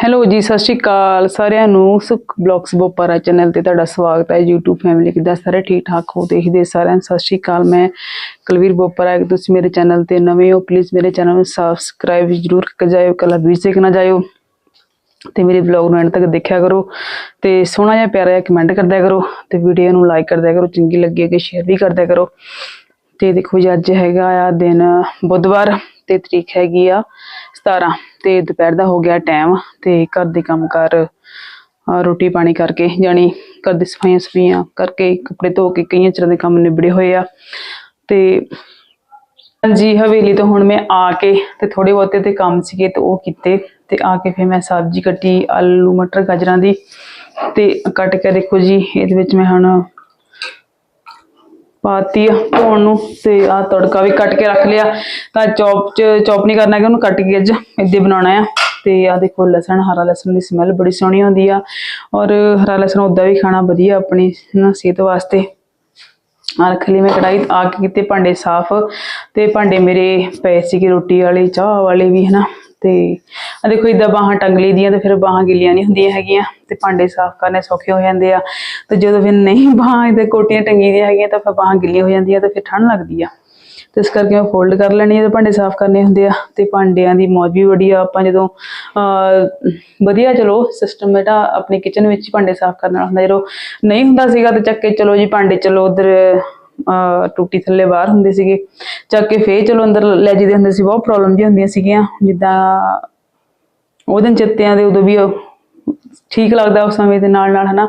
Hello ਜੀ, ਸਤਿ ਸ਼੍ਰੀ ਅਕਾਲ ਸਾਰਿਆਂ ਨੂੰ। ਸੁਖ ਬਲੌਗਸ ਬੋਪਾਰਾ ਚੈਨਲ ਤੇ ਤੁਹਾਡਾ ਸਵਾਗਤ ਹੈ। YouTube ਫੈਮਿਲੀ ਕਿੱਦਾਂ ਸਾਰੇ ਠੀਕ ਠਾਕ ਹੋ? ਦੇਖਦੇ ਸਾਰਿਆਂ ਨੂੰ ਸਤਿ ਸ਼੍ਰੀ ਅਕਾਲ। ਮੈਂ ਕੁਲਵੀਰ ਬੋਪਾਰਾ। ਕਿ ਤੁਸੀਂ ਮੇਰੇ ਚੈਨਲ ਤੇ ਨਵੇਂ ਹੋ ਪਲੀਜ਼ ਮੇਰੇ ਚੈਨਲ ਨੂੰ ਸਬਸਕ੍ਰਾਈਬ ਜ਼ਰੂਰ ਕਰ ਜਾਇਓ। ਕਲਾ ਵੀਰ ਸੇ ਜਾਇਓ। ਤੇ ਮੇਰੇ ਵਲੌਗ ਨੂੰ ਐਂਡ ਤੱਕ ਦੇਖਿਆ ਕਰੋ। ਤੇ ਸੋਹਣਾ ਜਿਹਾ ਪਿਆਰਾ ਜਿਹਾ ਕਮੈਂਟ ਕਰਦਿਆ ਕਰੋ। ਤੇ ਵੀਡੀਓ ਨੂੰ ਲਾਈਕ ਕਰਦਿਆ ਕਰੋ। ਚੰਗੀ ਲੱਗੇ ਕਿ ਸ਼ੇਅਰ ਵੀ ਕਰਦਿਆ ਕਰੋ। ਤੇ ਦੇਖੋ ਜੀ, ਅੱਜ ਹੈਗਾ ਆ ਦਿਨ ਬੁੱਧਵਾਰ ਤੇ ਤਰੀਕ ਹੈਗੀ ਆ। 17 ਤੇ ਦੁਪਹਿਰ ਦਾ ਹੋ ਗਿਆ ਟਾਈਮ ਤੇ ਘਰ ਦੇ ਕੰਮ ਕਰ ਰੋਟੀ ਪਾਣੀ ਕਰਕੇ ਜਾਣੀ ਘਰ ਦੀ ਸਫਾਈਆਂ ਸਫਾਈਆਂ ਕਰਕੇ ਕੱਪੜੇ ਧੋ ਕੇ ਕਈਆਂ ਚਿਰਾਂ ਦੇ ਕੰਮ ਨਿਬੜੇ ਹੋਏ ਆ। ਤੇ ਜੀ ਹਵੇਲੀ ਤੋਂ ਹੁਣ ਮੈਂ ਆ ਕੇ ਤੇ ਥੋੜੇ ਬਹੁਤੇ ਤੇ ਕੰਮ ਸੀਗੇ ਤੇ ਉਹ ਕੀਤੇ ਤੇ ਆ ਕੇ ਫਿਰ ਮੈਂ ਸਬਜ਼ੀ ਕੱਟੀ, ਆਲੂ, ਮਟਰ, ਗਾਜਰਾਂ ਦੀ ਤੇ ਕੱਟ ਕੇ ਦੇਖੋ ਜੀ, ਇਹਦੇ ਵਿੱਚ ਮੈਂ ਹੁਣ ਪਾਤੀ ਆ ਧੋਣ ਨੂੰ ਤੇ ਆ ਤੜਕਾ ਵੀ ਕੱਟ ਕੇ ਰੱਖ ਲਿਆ। ਤਾਂ ਚੌਪ ਚ ਚੌਪ ਨਹੀਂ ਕਰਨਾ ਕਿ ਉਹਨੂੰ ਕੱਟ ਕੇ ਅੱਜ ਇੱਦੇ ਬਣਾਉਣਾ ਆ। ਤੇ ਆ ਦੇਖੋ ਲਸਣ, ਹਰਾ ਲਸਣ ਦੀ ਸਮੈਲ ਬੜੀ ਸੋਹਣੀ ਆਉਂਦੀ ਆ। ਔਰ ਹਰਾ ਲਸਣ ਉਦਾਂ ਵੀ ਖਾਣਾ ਵਧੀਆ ਆਪਣੀ ਸਿਹਤ ਵਾਸਤੇ। ਆ ਰੱਖ ਲਈ ਮੈਂ ਕੜਾਈ ਆ ਕੇ ਕੀਤੇ ਭਾਂਡੇ ਸਾਫ਼। ਤੇ ਭਾਂਡੇ ਮੇਰੇ ਪਏ ਸੀਗੇ ਰੋਟੀ ਵਾਲੇ, ਚਾਹ ਵਾਲੇ ਵੀ, ਹਨਾ। ਤੇ ਆ ਦੇਖੋ ਇਦਾਂ ਬਾਹਾਂ ਟੰਗ ਦੀਆਂ ਤੇ ਫਿਰ ਬਾਹਾਂ ਗਿੱਲੀਆਂ ਨਹੀਂ ਹੁੰਦੀਆਂ ਹੈਗੀਆਂ ਤੇ ਭਾਂਡੇ ਸਾਫ਼ ਕਰਨੇ ਸੌਖੇ ਹੋ ਜਾਂਦੇ ਆ ਤੇ ਜਦੋਂ ਫਿਰ ਨਹੀਂ ਬਾਹਾਂ ਇਹਦੇ ਕੋਟੀਆਂ ਟੰਗੀ ਦੀਆਂ ਹੈਗੀਆਂ ਤਾਂ ਫਿਰ ਬਾਹਾਂ ਗਿੱਲੀਆਂ ਹੋ ਜਾਂਦੀਆਂ ਤੇ ਫਿਰ ਠੰਡ ਲੱਗਦੀ ਆ। ਤੇ ਇਸ ਕਰਕੇ ਮੈਂ ਫੋਲਡ ਕਰ ਲੈਣੀ ਆ ਤੇ ਭਾਂਡੇ ਸਾਫ਼ ਕਰਨੇ ਹੁੰਦੇ ਆ ਤੇ ਭਾਂਡਿਆਂ ਦੀ ਮੌਜ ਵੀ ਬੜੀ ਆ। ਆਪਾਂ ਜਦੋਂ ਵਧੀਆ ਚਲੋ ਸਿਸਟਮ ਜਿਹੜਾ ਆਪਣੀ ਕਿਚਨ ਵਿੱਚ ਹੀ ਭਾਂਡੇ ਸਾਫ਼ ਕਰਨ ਵਾਲਾ ਹੁੰਦਾ ਜਦੋਂ ਨਹੀਂ ਹੁੰਦਾ ਸੀਗਾ ਤੇ ਚੱਕ ਕੇ ਚਲੋ ਜੀ ਭਾਂਡੇ ਚਲੋ ਉਧਰ ਟੂਟੀ ਥੱਲੇ ਬਾਹਰ ਹੁੰਦੇ ਸੀਗੇ। ਚੱਕ ਕੇ ਫੇਰ ਚਲੋ ਅੰਦਰ ਲੈ ਜੀਦੇ ਹੁੰਦੇ ਸੀ, ਬਹੁਤ ਪ੍ਰੋਬਲਮ ਜੀ ਹੁੰਦੀਆਂ ਸੀਗੀਆਂ। ਜਿੱਦਾਂ ਉਹ ਦਿਨ ਚਿੱਤਿਆਂ ਦੇ ਉਦੋਂ ਵੀ ਠੀਕ ਲੱਗਦਾ ਉਸ ਸਮੇਂ ਦੇ ਨਾਲ ਨਾਲ, ਹਨਾ।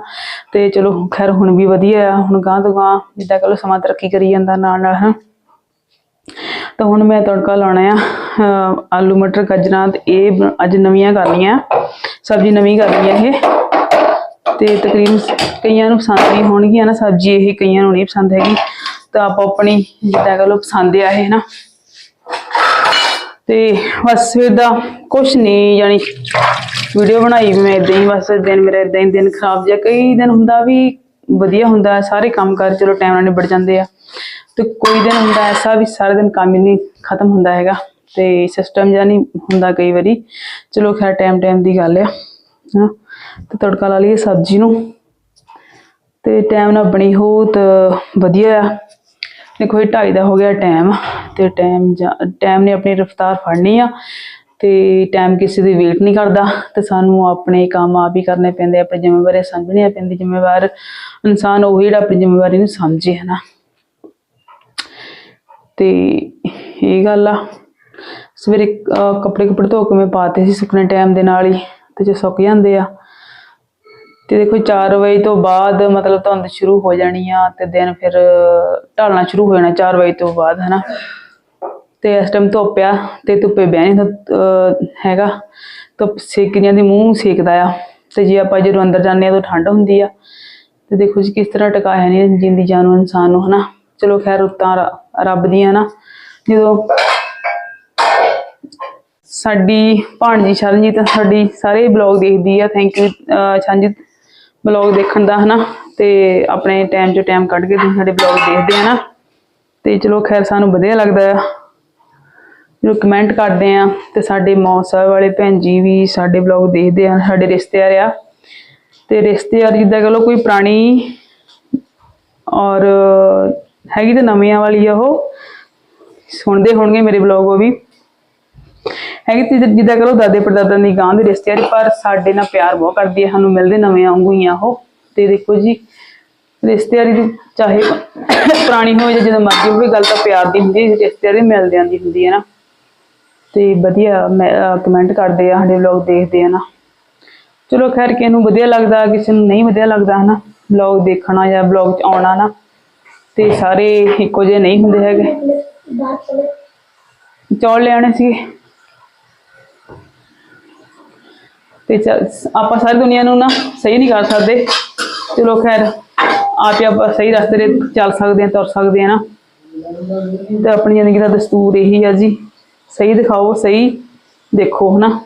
ਤੇ ਚਲੋ ਖੈਰ ਹੁਣ ਵੀ ਵਧੀਆ ਆ, ਹੁਣ ਗਾਂ ਤੋਂ ਗਾਂ ਜਿੱਦਾਂ ਕਹ ਲਓ ਸਮਾਂ ਤਰੱਕੀ ਕਰੀ ਜਾਂਦਾ ਨਾਲ ਨਾਲ, ਹਨਾ। ਤਾਂ ਹੁਣ ਮੈਂ ਤੜਕਾ ਲਾਉਣਾ ਆ ਆਲੂ ਮਟਰ, ਗਾਜਰਾਂ, ਤੇ ਇਹ ਅੱਜ ਨਵੀਆਂ ਕਰਨੀਆਂ, ਸਬਜ਼ੀ ਨਵੀਂ ਕਰਨੀ ਆ ਇਹ। ਤੇ ਤਕਰੀਬਨ ਕਈਆਂ ਨੂੰ ਪਸੰਦ ਨਹੀਂ ਹੋਣਗੀਆਂ ਨਾ ਸਬਜ਼ੀ ਇਹ ਕਈਆਂ ਨੂੰ ਨਹੀਂ ਪਸੰਦ ਹੈਗੀ। ਤਾਂ ਆਪੋ ਆਪਣੀ ਜਿੱਦਾਂ ਕਹ ਲਓ ਪਸੰਦ ਆ ਇਹ ਨਾ। ਤੇ ਬਸ ਫਿਰ ਦਾ ਕੁਛ ਨਹੀਂ ਯਾਨੀ ਵੀਡੀਓ ਬਣਾਈ ਵੀ ਮੈਂ ਇਦਾਂ ਹੀ ਬਸ ਦਿਨ ਮੇਰਾ ਇਦਾਂ ਹੀ ਦਿਨ ਖਰਾਬ ਜਿਹਾ। ਕਈ ਦਿਨ ਹੁੰਦਾ ਵੀ ਵਧੀਆ ਹੁੰਦਾ ਹੈ, ਸਾਰੇ ਕੰਮ ਕਰ ਚਲੋ ਟਾਈਮ ਨਾਲ ਨਿਬੜ ਜਾਂਦੇ ਆ। ਤੇ ਕੋਈ ਦਿਨ ਹੁੰਦਾ ਐਸਾ ਵੀ ਸਾਰਾ ਦਿਨ ਕੰਮ ਹੀ ਨਹੀਂ ਖਤਮ ਹੁੰਦਾ ਹੈਗਾ। ਤੇ ਸਿਸਟਮ ਜਿਹਾ ਨਹੀਂ ਹੁੰਦਾ ਕਈ ਵਾਰੀ। ਚਲੋ ਖੈਰ ਟਾਈਮ ਟਾਈਮ ਦੀ ਗੱਲ ਆ ਹਾਂ ਤੇ ਤੜਕਾ ਲਾ ਲਈਏ ਸਬਜ਼ੀ ਨੂੰ। ਤੇ ਟਾਈਮ ਨਾਲ ਬਣੀ ਹੋ ਤਾਂ ਵਧੀਆ ਆ। ਦੇਖੋ ਇਹ ਢਾਈ ਦਾ ਹੋ ਗਿਆ ਟਾਈਮ ਤੇ ਟਾਈਮ ਟਾਈਮ ਨੇ ਆਪਣੀ ਰਫ਼ਤਾਰ ਫੜਨੀ ਆ, ਤੇ ਟਾਈਮ ਕਿਸੇ ਦੀ ਵੇਟ ਨਹੀਂ ਕਰਦਾ, ਤੇ ਸਾਨੂੰ ਆਪਣੇ ਕੰਮ ਆਪ ਹੀ ਕਰਨੇ ਪੈਂਦੇ ਆਪਣੀ ਜ਼ਿੰਮੇਵਾਰੀ ਸਮਝਣੀ ਪੈਂਦੀ, ਜ਼ਿੰਮੇਵਾਰ ਇਨਸਾਨ ਉਹ ਜਿਹੜਾ ਆਪਣੀ ਜ਼ਿੰਮੇਵਾਰੀ ਨੂੰ ਸਮਝੇ, ਹਨਾ। ਤੇ ਇਹ ਗੱਲ ਆ, ਸਵੇਰੇ ਕੱਪੜੇ ਕੱਪੜੇ ਧੋ ਕੇ ਮੈਂ ਪਾਤੇ ਸੀ ਸੁੱਕਣੇ ਟਾਈਮ ਦੇ ਨਾਲ ਹੀ, ਤੇ ਜੇ ਸੁੱਕ ਜਾਂਦੇ ਆ ਤੇ ਦੇਖੋ 4 ਵਜੇ ਤੋਂ ਬਾਅਦ ਮਤਲਬ ਧੁੰਦ ਸ਼ੁਰੂ ਹੋ ਜਾਣੀ ਆ ਤੇ ਦਿਨ ਫਿਰ ਢਲਣਾ ਸ਼ੁਰੂ ਹੋ ਜਾਣਾ 4 ਵਜੇ ਤੋਂ ਬਾਅਦ, ਹਨਾ? ਤੇ ਇਸ ਟਾਈਮ ਧੁੱਪ ਆ ਤੇ ਧੁੱਪੇ ਬਹਿ ਨਹੀਂ ਹੈਗਾ। ਧੁੱਪ ਸੇਕ ਜਾਂਦੀ ਮੂੰਹ ਸੇਕਦਾ ਆ। ਤੇ ਜੇ ਆਪਾਂ ਜਦੋਂ ਅੰਦਰ ਜਾਂਦੇ ਆ ਤਾਂ ਠੰਡ ਹੁੰਦੀ ਆ। ਤੇ ਦੇਖੋ ਜੀ, ਕਿਸ ਤਰ੍ਹਾਂ ਟਿਕਾਇਆ ਨਹੀਂ ਜਿੰਦੀ ਜਾਨ ਨੂੰ ਇਨਸਾਨ ਨੂੰ, ਹਨਾ? ਚਲੋ ਖੈਰ ਉਤਾਂ ਰੱਬ ਦੀਆਂ ਨਾ ਜਦੋਂ ਸਾਡੀ ਭਾਣਜੀ ਸ਼ਰਨਜੀਤ, ਸਾਡੀ ਸਾਰੇ ਬਲੌਗ ਦੇਖਦੀ ਆ ਥੈਂਕ ਯੂ ਸ਼ਰਨਜੀਤ। ਬਲੌਗ ਦੇਖਣ ਦਾ, ਹਨਾ? ਤੇ ਆਪਣੇ ਟਾਈਮ ਚੋਂ ਟਾਈਮ ਕੱਢ ਕੇ ਤੁਸੀਂ ਸਾਡੇ ਬਲੌਗ ਦੇਖਦੇ ਆ ਨਾ ਤੇ ਚਲੋ ਖੈਰ, ਸਾਨੂੰ ਵਧੀਆ ਲੱਗਦਾ ਆ। ਜਦੋਂ ਕਮੈਂਟ ਕਰਦੇ ਆ, ਤੇ ਸਾਡੇ ਮੌਸਾ ਵਾਲੇ ਭੈਣ ਜੀ ਵੀ ਸਾਡੇ ਬਲੌਗ ਦੇਖਦੇ ਆ, ਸਾਡੇ ਰਿਸ਼ਤੇਦਾਰ ਆ। ਤੇ ਰਿਸ਼ਤੇਦਾਰ ਜਿੱਦਾਂ ਕਹ ਲਓ ਕੋਈ ਪੁਰਾਣੀ ਔਰ ਹੈਗੀ ਤਾਂ ਨਵੀਆਂ ਵਾਲੀ ਆ ਉਹ। ਸੁਣਦੇ ਹੋਣਗੇ ਮੇਰੇ ਬਲੌਗ ਉਹ ਵੀ। ਹੈਗੇ ਤੇ ਜਿੱਦਾਂ- ਕਰੋ ਦਾਦੇ ਪੜਦਾਦਿਆਂ ਦੀ ਗਾਂ ਦੇ ਰਿਸ਼ਤੇਦਾਰੀ, ਪਰ ਸਾਡੇ ਨਾਲ ਪਿਆਰ ਬਹੁਤ ਕਰਦੀ ਹੈ ਸਾਨੂੰ ਮਿਲਦੇ ਨਵੇਂ ਵਾਂਗੂ ਹੀ ਆ ਉਹ। ਤੇ ਦੇਖੋ ਜੀ, ਰਿਸ਼ਤੇਦਾਰੀ ਦੀ ਚਾਹੇ ਪੁਰਾਣੀ ਹੋਵੇ ਜਾਂ ਜਦੋਂ ਮਰਜ਼ੀ ਹੋਵੇ, ਗੱਲ ਤਾਂ ਪਿਆਰ ਦੀ ਹੁੰਦੀ ਹੈ ਰਿਸ਼ਤੇਦਾਰੀ ਮਿਲਦਿਆਂ ਦੀ ਹੁੰਦੀ ਹੈ ਨਾ। ਤੇ ਵਧੀਆ ਕਮੈਂਟ ਕਰਦੇ ਆ, ਸਾਡੇ ਵਲੌਗ ਦੇਖਦੇ ਆ ਨਾ। ਚਲੋ ਖੈਰ, ਕਿਸੇ ਨੂੰ ਵਧੀਆ ਲੱਗਦਾ, ਕਿਸੇ ਨੂੰ ਨਹੀਂ ਵਧੀਆ ਲੱਗਦਾ, ਹਨਾ। ਵਲੌਗ ਦੇਖਣਾ ਜਾਂ ਵਲੌਗ ਚ ਆਉਣਾ ਨਾ, ਤੇ ਸਾਰੇ ਇੱਕੋ ਜਿਹੇ ਨਹੀਂ ਹੁੰਦੇ ਹੈਗੇ। ਚੌਲ ਲਿਆਣੇ ਸੀਗੇ। ਤੇ ਆਪਾਂ ਸਾਰੀ ਦੁਨੀਆ ਨੂੰ ਨਾ ਸਹੀ ਨਹੀਂ ਕਰ ਸਕਦੇ। ਚਲੋ ਖੈਰ, ਆਪ ਆਪਾਂ ਸਹੀ ਰਸਤੇ ਤੇ ਚੱਲ ਸਕਦੇ ਆ ਤੁਰ ਸਕਦੇ ਆ ਨਾ। ਤੇ ਆਪਣੀ ਜ਼ਿੰਦਗੀ ਦਾ ਦਸਤੂਰ ਇਹੀ ਆ ਜੀ। ਸਹੀ ਦਿਖਾਓ, ਸਹੀ ਦੇਖੋ ਹਨਾ।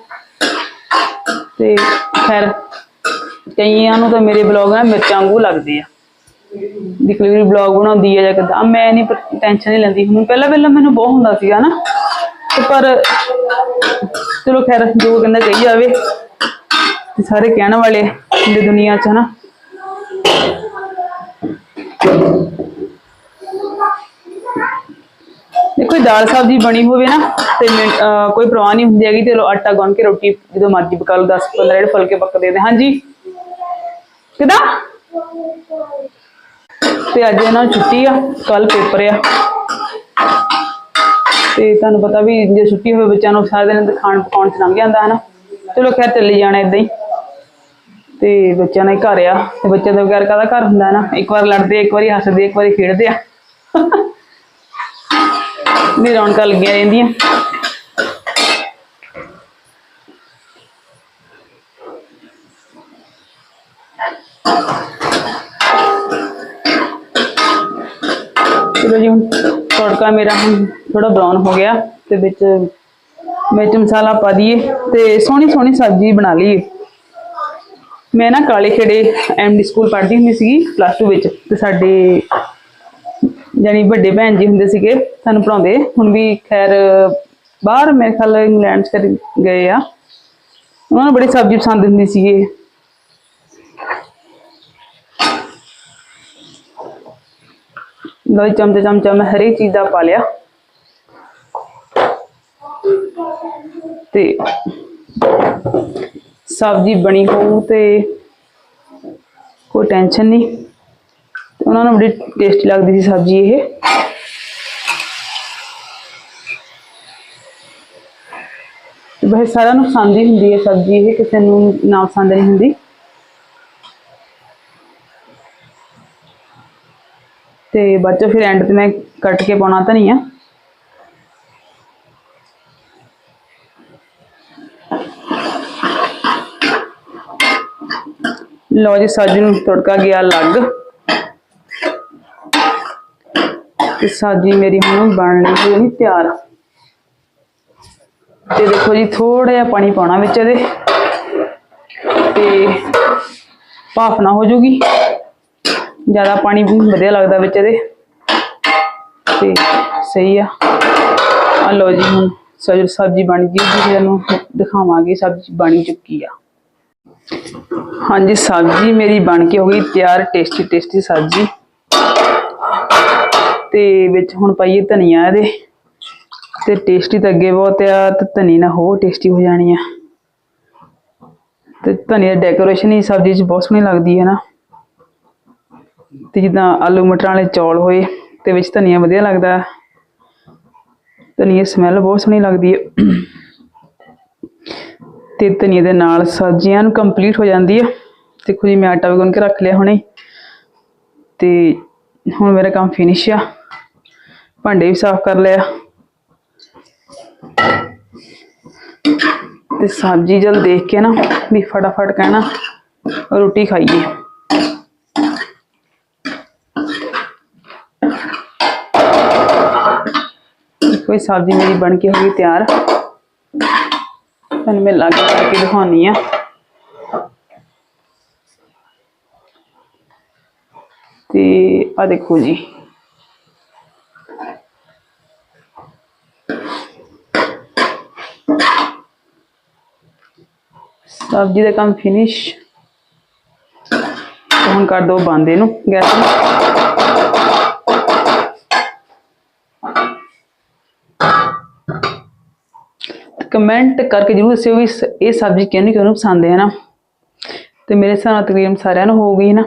ਤੇ ਖੈਰ, ਕਈਆਂ ਨੂੰ ਤਾਂ ਮੇਰੇ ਬਲੌਗ ਨਾ ਮਿਰਚਾਂ ਵਾਂਗੂ ਲੱਗਦੇ ਆ। ਦਿਖਲੀ ਬਲੌਗ ਬਣਾਉਂਦੀ ਆ ਜਾਂ ਕਿਦਾਂ। ਮੈਂ ਨਹੀਂ ਟੈਨਸ਼ਨ ਨਹੀਂ ਲੈਂਦੀ। ਹੁਣ ਪਹਿਲਾਂ ਪਹਿਲਾਂ ਮੈਨੂੰ ਬਹੁਤ ਹੁੰਦਾ ਸੀਗਾ ਨਾ। ਤੇ ਪਰ ਚਲੋ ਖੈਰ, ਜੋ ਕਹਿੰਦਾ ਕਹੀ ਜਾਵੇ। ਤੇ ਸਾਰੇ ਕਹਿਣ ਵਾਲੇ ਹੁੰਦੇ ਦੁਨੀਆ 'ਚ, ਹਨਾ? ਦੇਖੋ ਦਾਲ ਸਬਜ਼ੀ ਬਣੀ ਹੋਵੇ ਨਾ, ਤੇ ਕੋਈ ਪਰਵਾਹ ਨਹੀਂ ਹੁੰਦੀ ਹੈਗੀ ਚਲੋ ਆਟਾ ਗੁੰਨ ਕੇ ਰੋਟੀ ਜਦੋਂ ਮਰਜ਼ੀ ਪਕਾ ਲਓ 10 15 ਜਿਹੜੇ ਫੁਲਕੇ ਪੱਕਦੇ ਨੇ ਹਾਂਜੀ? ਕਿਦਾਂ? ਤੇ ਅੱਜ ਇਹਨਾਂ ਨੂੰ ਛੁੱਟੀ ਆ ਕੱਲ ਪੇਪਰ ਆ। ਤੇ ਤੁਹਾਨੂੰ ਪਤਾ ਵੀ ਜੇ ਛੁੱਟੀ ਹੋਵੇ ਬੱਚਿਆਂ ਨੂੰ, ਸਾਰਾ ਦਿਨ ਖਾਣ ਪਕਾਉਣ ਚ ਲੰਘ ਜਾਂਦਾ ਹੈ ਨਾ ਚਲੋ ਖੈਰ, ਚੱਲੀ ਜਾਣਾ ਇਦਾਂ ਹੀ। ਤੇ ਬੱਚਿਆਂ ਦਾ ਘਰ ਆ। ਤੇ ਬੱਚਿਆਂ ਦਾ ਬਗੈਰ ਕਾਹਦਾ ਘਰ ਹੁੰਦਾ ਨਾ? ਇੱਕ ਵਾਰ ਲੜਦੇ ਇੱਕ ਵਾਰੀ ਹੱਸਦੇ ਇੱਕ ਵਾਰੀ ਖੇਡਦੇ ਆ। ਨੀ ਰੌਣਕਾਂ ਲੱਗੀਆਂ ਰਹਿੰਦੀਆਂ। ਚਲੋ ਜੀ, ਹੁਣ ਤੜਕਾ ਮੇਰਾ ਹੁਣ ਥੋੜਾ ਬਰਾਊਨ ਹੋ ਗਿਆ ਤੇ ਵਿੱਚ ਮਿਰਚ ਮਸਾਲਾ ਪਾ ਦਈਏ ਤੇ ਸੋਹਣੀ ਸੋਹਣੀ ਸਬਜ਼ੀ ਬਣਾ ਲਈਏ। ਮੈਂ ਨਾ ਕਾਲੇ ਖੇੜੇ ਐਮਡੀ ਸਕੂਲ ਪੜ੍ਹਦੀ ਹੁੰਦੀ ਸੀਗੀ ਪਲੱਸ 2 ਵਿੱਚ, ਤੇ ਸਾਡੇ ਜਾਨੀ ਵੱਡੇ ਭੈਣ ਜੀ ਹੁੰਦੇ ਸੀਗੇ, ਸਾਨੂੰ ਪੜਾਉਂਦੇ ਹੁਣ ਵੀ ਖੈਰ, ਬਾਹਰ ਮੇਰੇ ਖਿਆਲ ਇੰਗਲੈਂਡ ਚ ਕਦੇ ਗਏ ਆ। ਉਹਨਾਂ ਨੂੰ ਬੜੀ ਸਬਜ਼ੀ ਪਸੰਦ ਹੁੰਦੀ ਸੀਗੀ। ਲੋ ਚਮਚ ਚਮਚਾ ਮੈਂ ਹਰੇਕ ਚੀਜ਼ ਦਾ ਪਾ ਲਿਆ। ਤੇ ਸਬਜ਼ੀ ਬਣੀ ਹੋਊ ਤੇ ਕੋਈ ਟੈਨਸ਼ਨ ਨਹੀਂ। ਤੇ ਉਹਨਾਂ ਨੂੰ ਬੜੀ ਟੇਸਟੀ ਲੱਗਦੀ ਸੀ ਸਬਜ਼ੀ ਇਹ। ਤੇ ਵੈਸੇ ਸਾਰਿਆਂ ਨੂੰ ਪਸੰਦ ਹੀ ਹੁੰਦੀ ਹੈ ਸਬਜ਼ੀ ਇਹ, ਕਿਸੇ ਨੂੰ ਨਾ ਪਸੰਦ ਨਹੀਂ ਹੁੰਦੀ। ਤੇ ਬਾਅਦ ਚੋਂ ਫਿਰ ਐਂਡ ਤੇ ਮੈਂ ਕੱਟ ਕੇ ਪਾਉਣਾ ਧਨੀਆ ਲਓ ਜੀ, ਸਾਜੀ ਨੂੰ ਤੜਕਾ ਗਿਆ ਲੱਗ। ਤੇ ਸਾਜੀ ਮੇਰੀ ਹੁਣ ਬਣ ਹੋਈ ਨਹੀਂ ਤਿਆਰ। ਤੇ ਦੇਖੋ ਜੀ ਥੋੜਾ ਜਿਹਾ ਪਾਣੀ ਪਾਉਣਾ ਵਿੱਚ ਇਹਦੇ। ਤੇ ਭਾਫ ਨਾ ਹੋ ਜੂਗੀ। ਜ਼ਿਆਦਾ ਪਾਣੀ ਵਧੀਆ ਲੱਗਦਾ ਵਿੱਚ ਇਹਦੇ। ਤੇ ਸਹੀ ਆ। ਆ ਲਓ ਜੀ, ਹੁਣ ਸਬਜ਼ੀ ਸਬਜ਼ੀ ਬਣ ਗਈ ਜੀ ਤੁਹਾਨੂੰ ਦਿਖਾਵਾਂਗੇ, ਸਬਜ਼ੀ ਬਣ ਚੁੱਕੀ ਆ। ਹਾਂਜੀ, ਸਬਜ਼ੀ ਮੇਰੀ ਬਣ ਕੇ ਹੋ ਗਈ ਤਿਆਰ ਟੇਸਟੀ ਟੇਸਟੀ ਸਬਜ਼ੀ। ਤੇ ਵਿੱਚ ਹੁਣ ਪਾਈਏ ਧਨੀਆ ਇਹਦੇ। ਤੇ ਟੇਸਟੀ ਤਾਂ ਅੱਗੇ ਬਹੁਤ ਆ, ਤੇ ਧਨੀ ਨਾ ਹੋਰ ਟੇਸਟੀ ਹੋ ਜਾਣੀ ਆ। ਤੇ ਧਨੀਆ ਡੈਕੋਰੇਸ਼ਨ ਹੀ ਸਬਜ਼ੀ 'ਚ ਬਹੁਤ ਸੋਹਣੀ ਲੱਗਦੀ ਹੈ ਨਾ। ਤੇ ਜਿੱਦਾਂ ਆਲੂ ਮਟਰਾਂ ਵਾਲੇ ਚੌਲ ਹੋਏ, ਤੇ ਵਿੱਚ ਧਨੀਆ ਵਧੀਆ ਲੱਗਦਾ। ਧਨੀਆ ਸਮੈਲ ਬਹੁਤ ਸੋਹਣੀ ਲੱਗਦੀ ਹੈ ਤੇ ਧਨੀਏ ਦੇ ਨਾਲ ਸਬਜ਼ੀਆਂ ਨੂੰ ਕੰਪਲੀਟ ਹੋ ਜਾਂਦੀ ਹੈ ਦੇਖੋ ਜੀ, ਮੈਂ ਆਟਾ ਵੀ ਗੁੰਨ ਕੇ ਰੱਖ ਲਿਆ ਹੁਣੇ। ਤੇ ਹੁਣ ਮੇਰਾ ਕੰਮ ਫਿਨਿਸ਼ ਆ। ਭਾਂਡੇ ਵੀ ਸਾਫ਼ ਕਰ ਲਿਆ। ਤੇ ਸਬਜ਼ੀ ਜਲ ਦੇਖ ਕੇ ਨਾ ਵੀ ਫਟਾਫਟ ਕਹਿਣਾ, ਰੋਟੀ ਖਾਈਏ। ਕੋਈ ਸਬਜ਼ੀ ਮੇਰੀ ਬਣ ਕੇ ਹੋ ਗਈ ਤਿਆਰ। ਤੁਹਾਨੂੰ ਮੈਂ ਲਾ ਕੇ ਕਰਕੇ ਦਿਖਾਉਣੀ ਆ। ਤੇ ਆ ਦੇਖੋ ਜੀ। ਸਬਜ਼ੀ ਦਾ ਕੰਮ ਫਿਨਿਸ਼ ਹੁਣ ਕਰ ਦੋ ਬੰਦ ਇਹਨੂੰ, ਗੈਸ ਨੂੰ। ਕਮੈਂਟ ਕਰਕੇ ਜਰੂਰ ਦੱਸਿਓ ਵੀ ਸ- ਇਹ ਸਬਜ਼ੀ ਕਿਹਨੂੰ ਕਿਹਨੂੰ ਪਸੰਦ ਹੈ ਨਾ ਤੇ ਮੇਰੇ ਹਿਸਾਬ ਨਾਲ ਤਕਰੀਬਨ ਸਾਰਿਆਂ ਨੂੰ ਹੋ ਗਈ ਨਾ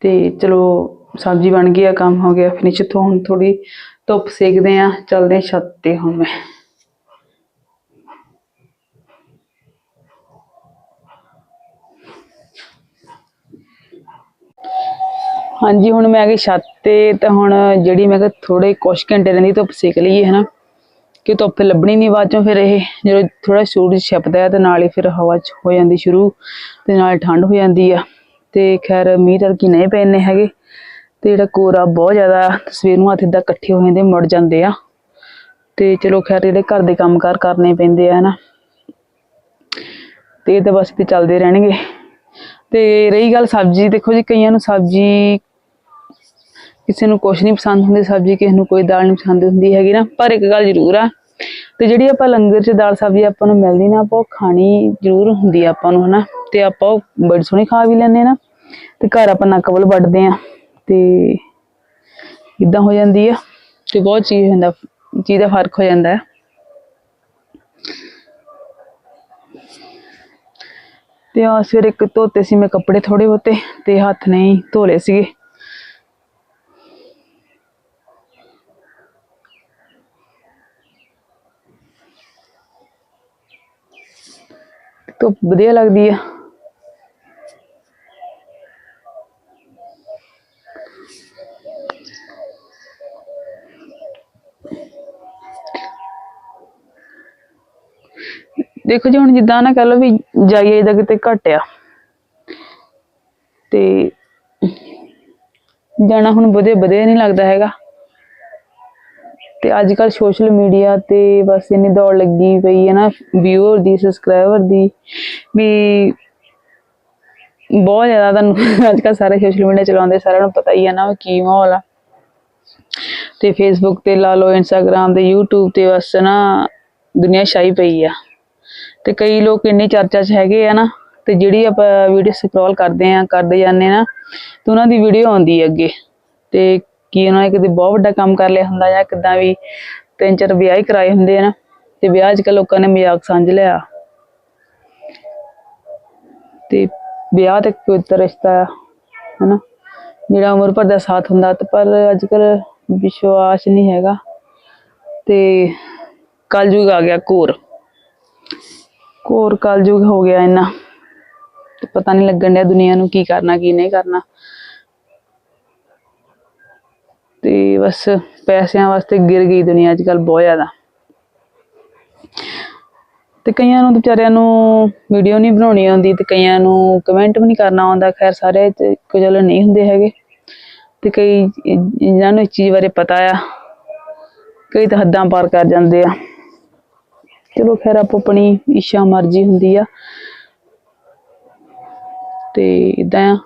ਤੇ ਚਲੋ, ਸਬਜ਼ੀ ਬਣ ਗਈ ਆ, ਕੰਮ ਹੋ ਗਿਆ ਫਿਨਿਸ਼ ਤੋਂ ਹੁਣ ਥੋੜੀ ਧੁੱਪ ਸੇਕਦੇ ਆ, ਚੱਲਦੇ ਆ ਛੱਤ ਤੇ ਹੁਣ ਮੈਂ। ਹਾਂਜੀ, ਹੁਣ ਮੈਂ ਆ ਗਈ ਛੱਤ ਤੇ, ਤਾਂ ਹੁਣ ਜਿਹੜੀ ਮੈਂ ਕਿਹਾ ਥੋੜੇ ਕੁਛ ਘੰਟੇ ਰਹਿੰਦੀ ਧੁੱਪ ਸੇਕ ਲਈਏ, ਹਨਾ? ਕਿ ਧੁੱਪ ਲੱਭਣੀ ਨਹੀਂ ਬਾਅਦ ਚੋਂ ਫਿਰ ਇਹ ਜਦੋਂ ਥੋੜਾ ਸੂਰਜ ਛਿਪਦਾ ਹੈ ਤੇ ਨਾਲ ਹੀ ਫਿਰ ਹਵਾ ਚ ਹੋ ਜਾਂਦੀ ਸ਼ੁਰੂ ਤੇ ਨਾਲ ਠੰਡ ਹੋ ਜਾਂਦੀ ਆ। ਤੇ ਖੈਰ ਮੀਂਹ ਤਾਂ ਕੀ ਨਹੀਂ ਪੈਣੇ ਹੈਗੇ ਤੇ ਜਿਹੜਾ ਕੋਰਾ ਬਹੁਤ ਜ਼ਿਆਦਾ ਸਵੇਰ ਨੂੰ ਹੱਥ ਇਦਾਂ ਇਕੱਠੇ ਹੋ ਜਾਂਦੇ ਮੁੜ ਜਾਂਦੇ ਆ। ਤੇ ਚਲੋ ਖੈਰ ਜਿਹੜੇ ਘਰ ਦੇ ਕੰਮਕਾਰ ਕਰਨੇ ਪੈਂਦੇ ਆ ਹਨਾ। ਤੇ ਇਹ ਤਾਂ ਬਸ ਤੇ ਚੱਲਦੇ ਰਹਿਣਗੇ। ਤੇ ਰਹੀ ਗੱਲ ਸਬਜ਼ੀ, ਦੇਖੋ ਜੀ ਕਈਆਂ ਨੂੰ ਸਬਜ਼ੀ ਕਿਸੇ ਨੂੰ ਕੁਛ ਨਹੀਂ ਪਸੰਦ ਹੁੰਦੀ, ਸਬਜ਼ੀ ਕਿਸੇ ਨੂੰ ਕੋਈ ਦਾਲ ਨਹੀਂ ਪਸੰਦ ਹੁੰਦੀ ਹੈਗੀ ਨਾ, ਪਰ ਇੱਕ ਗੱਲ ਜ਼ਰੂਰ ਆ, ਤੇ ਜਿਹੜੀ ਆਪਾਂ ਲੰਗਰ 'ਚ ਦਾਲ ਸਬਜ਼ੀ ਆਪਾਂ ਨੂੰ ਮਿਲਦੀ ਨਾ, ਆਪਾਂ ਉਹ ਖਾਣੀ ਜ਼ਰੂਰ ਹੁੰਦੀ ਆ ਆਪਾਂ ਨੂੰ, ਹਨਾ, ਤੇ ਆਪਾਂ ਉਹ ਬੜੀ ਸੋਹਣੀ ਖਾ ਵੀ ਲੈਂਦੇ ਨਾ, ਤੇ ਘਰ ਆਪਾਂ ਨੱਕ ਵੱਢਦੇ ਆ, ਤੇ ਇਦਾਂ ਹੋ ਜਾਂਦੀ ਆ, ਤੇ ਬਹੁਤ ਚੀਜ਼ ਹੁੰਦਾ, ਚੀਜ਼ ਦਾ ਫ਼ਰਕ ਹੋ ਜਾਂਦਾ ਹੈ ਤੇ ਆ ਸਵੇਰੇ ਇੱਕ ਧੋਤੇ ਸੀ ਮੈਂ ਕੱਪੜੇ ਥੋੜੇ ਬਹੁਤੇ, ਤੇ ਹੱਥ ਨਹੀਂ ਧੋਲੇ ਸੀਗੇ। ਧੁੱਪ ਵਧੀਆ ਲੱਗਦੀ ਆ। ਦੇਖੋ ਜੀ, ਹੁਣ ਜਿੱਦਾਂ ਨਾ ਕਹ ਲਓ ਵੀ ਜਾਈਏ ਦਾ ਕਿਤੇ ਘੱਟ ਆ ਤੇ ਜਾਣਾ ਹੁਣ ਵਧੇ ਵਧੇ ਨਹੀਂ ਲੱਗਦਾ ਹੈਗਾ। ਤੇ ਅੱਜ ਕੱਲ ਸੋਸ਼ਲ ਮੀਡੀਆ ਤੇ ਬਸ ਇੰਨੀ ਦੌੜ ਲੱਗੀ ਪਈ ਹੈ ਨਾ ਵਿਊਅਰ ਦੀ ਸਬਸਕ੍ਰਾਈਬਰ ਦੀ, ਵੀ ਬਹੁਤ ਜ਼ਿਆਦਾ ਤੁਹਾਨੂੰ ਅੱਜ ਕੱਲ ਸਾਰੇ ਸੋਸ਼ਲ ਮੀਡੀਆ ਚਲਾਉਂਦੇ, ਸਾਰਿਆਂ ਨੂੰ ਪਤਾ ਹੀ ਹੈ ਨਾ ਵੀ ਕੀ ਮਾਹੌਲ ਆ। ਤੇ ਫੇਸਬੁੱਕ ਤੇ ਲਾ ਲਓ ਇੰਸਟਾਗ੍ਰam ਤੇ, YouTube ਤੇ ਬਸ ਨਾ ਦੁਨੀਆ ਛਾਈ ਪਈ ਆ। ਤੇ ਕਈ ਲੋਕ ਇੰਨੀ ਚਰਚਾ 'ਚ ਹੈਗੇ ਆ ਨਾ, ਤੇ ਜਿਹੜੀ ਆਪਾਂ ਵੀਡੀਓ ਸਕਰੋਲ ਕਰਦੇ ਆ ਕਰਦੇ ਜਾਂਦੇ ਨਾ, ਤੇ ਉਹਨਾਂ ਦੀ ਵੀਡੀਓ ਆਉਂਦੀ ਹੈ ਅੱਗੇ। ਤੇ ਕਿ ਉਹਨਾਂ ਨੇ ਕਦੇ ਬਹੁਤ ਵੱਡਾ ਕੰਮ ਕਰ ਲਿਆ ਹੁੰਦਾ ਜਾਂ ਕਿਦਾਂ ਵੀ ਤਿੰਨ ਚਾਰ ਵਿਆਹ ਹੀ ਕਰਾਏ ਹੁੰਦੇ ਆ ਤੇ ਵਿਆਹ ਅੱਜ ਕੱਲ ਲੋਕਾਂ ਨੇ ਮਜ਼ਾਕ ਸਮਝ ਲਿਆ। ਤੇ ਵਿਆਹ ਤੇ ਪਵਿੱਤਰ ਰਿਸ਼ਤਾ, ਹਨਾ, ਜਿਹੜਾ ਉਮਰ ਭਰ ਦਾ ਸਾਥ ਹੁੰਦਾ, ਤੇ ਪਰ ਅੱਜ ਕੱਲ ਵਿਸ਼ਵਾਸ ਨਹੀਂ ਹੈਗਾ। ਤੇ ਕਲਯੁਗ ਆ ਗਿਆ ਘੋਰ। ਘੋਰ ਕਲਯੁਗ ਹੋ ਗਿਆ ਇੰਨਾ। ਤੇ ਪਤਾ ਨਹੀਂ ਲੱਗਣ ਡਿਆ ਦੁਨੀਆ ਨੂੰ ਕੀ ਕਰਨਾ, ਕੀ ਨਹੀਂ ਕਰਨਾ। ਤੇ ਬਸ ਪੈਸਿਆਂ ਵਾਸਤੇ ਗਿਰ ਗਈ ਦੁਨੀਆ ਅੱਜ ਕੱਲ ਬਹੁਤ ਜ਼ਿਆਦਾ। ਤੇ ਕਈਆਂ ਨੂੰ ਤਾਂ ਵਿਚਾਰਿਆਂ ਨੂੰ ਵੀਡੀਓ ਨਹੀਂ ਬਣਾਉਣੀ ਆਉਂਦੀ ਤੇ ਕਈਆਂ ਨੂੰ ਕਮੈਂਟ ਵੀ ਨਹੀਂ ਕਰਨਾ ਆਉਂਦਾ। ਖੈਰ, ਸਾਰੇ ਤੇ ਕੋਈ ਨਹੀਂ ਹੁੰਦੇ ਹੈਗੇ। ਤੇ ਕਈ ਜਿਹਨਾਂ ਨੂੰ ਇਸ ਚੀਜ਼ ਬਾਰੇ ਪਤਾ ਆ। ਕਈ ਤਾਂ ਹੱਦਾਂ ਪਾਰ ਕਰ ਜਾਂਦੇ ਆ। ਚਲੋ ਖੈਰ, ਆਪੋ ਆਪਣੀ ਇੱਛਾ ਮਰਜ਼ੀ ਹੁੰਦੀ ਆ। ਤੇ ਇਦਾਂ ਆ।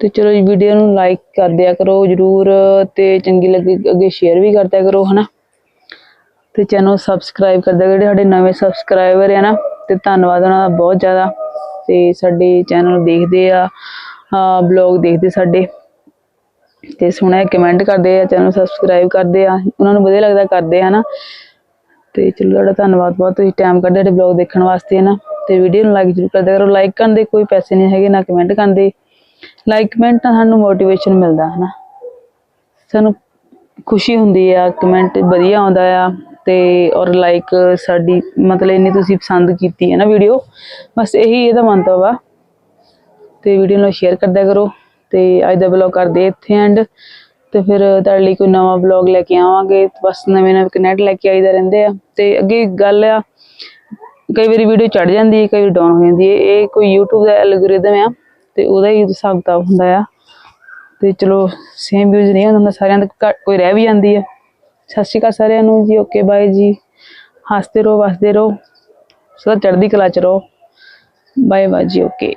ਤੇ ਚਲੋ ਜੀ ਵੀਡੀਓ ਨੂੰ ਲਾਈਕ ਕਰ ਦਿਆ ਕਰੋ ਜਰੂਰ ਤੇ ਚੰਗੀ ਲੱਗੇ ਅੱਗੇ ਸ਼ੇਅਰ ਵੀ ਕਰ ਦਿਆ ਕਰੋ, ਹਨਾ? ਤੇ ਚੈਨਲ ਸਬਸਕ੍ਰਾਈਬ ਕਰ ਦਿਆ ਜਿਹੜੇ ਸਾਡੇ ਨਵੇਂ ਸਬਸਕ੍ਰਾਈਬਰ ਆ ਨਾ, ਤੇ ਧੰਨਵਾਦ ਉਹਨਾਂ ਦਾ ਬਹੁਤ ਜ਼ਿਆਦਾ। ਤੇ ਸਾਡੇ ਚੈਨਲ ਦੇਖਦੇ ਆ ਬਲੌਗ ਦੇਖਦੇ ਸਾਡੇ। ਤੇ ਸੋਹਣਾ ਕਮੈਂਟ ਕਰਦੇ ਆ ਚੈਨਲ ਸਬਸਕ੍ਰਾਈਬ ਕਰਦੇ ਆ, ਉਹਨਾਂ ਨੂੰ ਵਧੀਆ ਲੱਗਦਾ ਕਰਦੇ ਆ ਨਾ ਤੇ ਚਲੋ ਤੁਹਾਡਾ ਧੰਨਵਾਦ ਬਹੁਤ, ਤੁਸੀਂ ਟਾਈਮ ਕੱਢਿਆ ਸਾਡੇ ਬਲੌਗ ਦੇਖਣ ਵਾਸਤੇ ਨਾ ਤੇ ਵੀਡੀਓ ਨੂੰ ਲਾਈਕ ਜ਼ਰੂਰ ਕਰਦੇ ਕਰੋ ਲਾਈਕ ਕਰਨ ਦੇ ਕੋਈ ਪੈਸੇ ਨਹੀਂ ਹੈਗੇ, ਨਾ ਕਮੈਂਟ ਕਰਨ ਦੇ। ਲਾਈਕ ਕਮੈਂਟ ਨਾਲ ਸਾਨੂੰ ਮੋਟੀਵੇਸ਼ਨ ਮਿਲਦਾ ਹੈ ਨਾ ਸਾਨੂੰ ਖੁਸ਼ੀ ਹੁੰਦੀ ਆ ਕਮੈਂਟ ਵਧੀਆ ਆਉਂਦਾ ਆ, ਤੇ ਔਰ ਲਾਈਕ ਸਾਡੀ, ਮਤਲਬ ਇੰਨੀ ਤੁਸੀਂ ਪਸੰਦ ਕੀਤੀ ਹੈ ਨਾ ਵੀਡੀਓ ਬਸ ਇਹੀ ਇਹਦਾ ਮੰਤਵ ਆ। ਤੇ ਵੀਡੀਓ ਨੂੰ ਸ਼ੇਅਰ ਕਰਦਿਆ ਕਰੋ, ਤੇ ਅੱਜ ਦਾ ਬਲੌਗ ਕਰਦੇ ਇੱਥੇ ਐਂਡ ਤੇ ਫਿਰ ਤੁਹਾਡੇ ਲਈ ਕੋਈ ਨਵਾਂ ਬਲੌਗ ਲੈ ਕੇ ਆਵਾਂਗੇ ਬਸ ਨਵੇਂ ਨਵੇਂ ਕਨੈਕਟ ਲੈ ਕੇ ਆਈਦਾ ਰਹਿੰਦੇ ਆ। ਤੇ ਅੱਗੇ ਗੱਲ ਆ, ਕਈ ਵਾਰੀ ਵੀਡੀਓ ਚੜ ਜਾਂਦੀ ਹੈ, ਕਈ ਵਾਰੀ ਡਾਊਨ ਹੋ ਜਾਂਦੀ ਹੈ। ਇਹ ਕੋਈ YouTube ਦਾ ਐਲਗੋਰਿਦਮ ਆ। ਤੇ ਉਹਦਾ ਹੀ ਹਿਸਾਬ ਕਿਤਾਬ ਹੁੰਦਾ ਆ। ਤੇ ਚਲੋ ਸੇਮ ਵਿਊਜ਼ ਨਹੀਂ ਹੁੰਦਾ ਸਾਰਿਆਂ ਦਾ ਘੱਟ- ਕੋਈ ਰਹਿ ਵੀ ਜਾਂਦੀ ਹੈ ਸਤਿ ਸ਼੍ਰੀ ਅਕਾਲ ਸਾਰਿਆਂ ਨੂੰ ਜੀ ਓਕੇ ਬਾਏ ਜੀ। ਹੱਸਦੇ ਰਹੋ, ਵਸਦੇ ਰਹੋ, ਸਦਾ ਚੜ੍ਹਦੀ ਕਲਾ ਚ ਰਹੋ। ਬਾਏ ਬਾਏ ਜੀ ਓਕੇ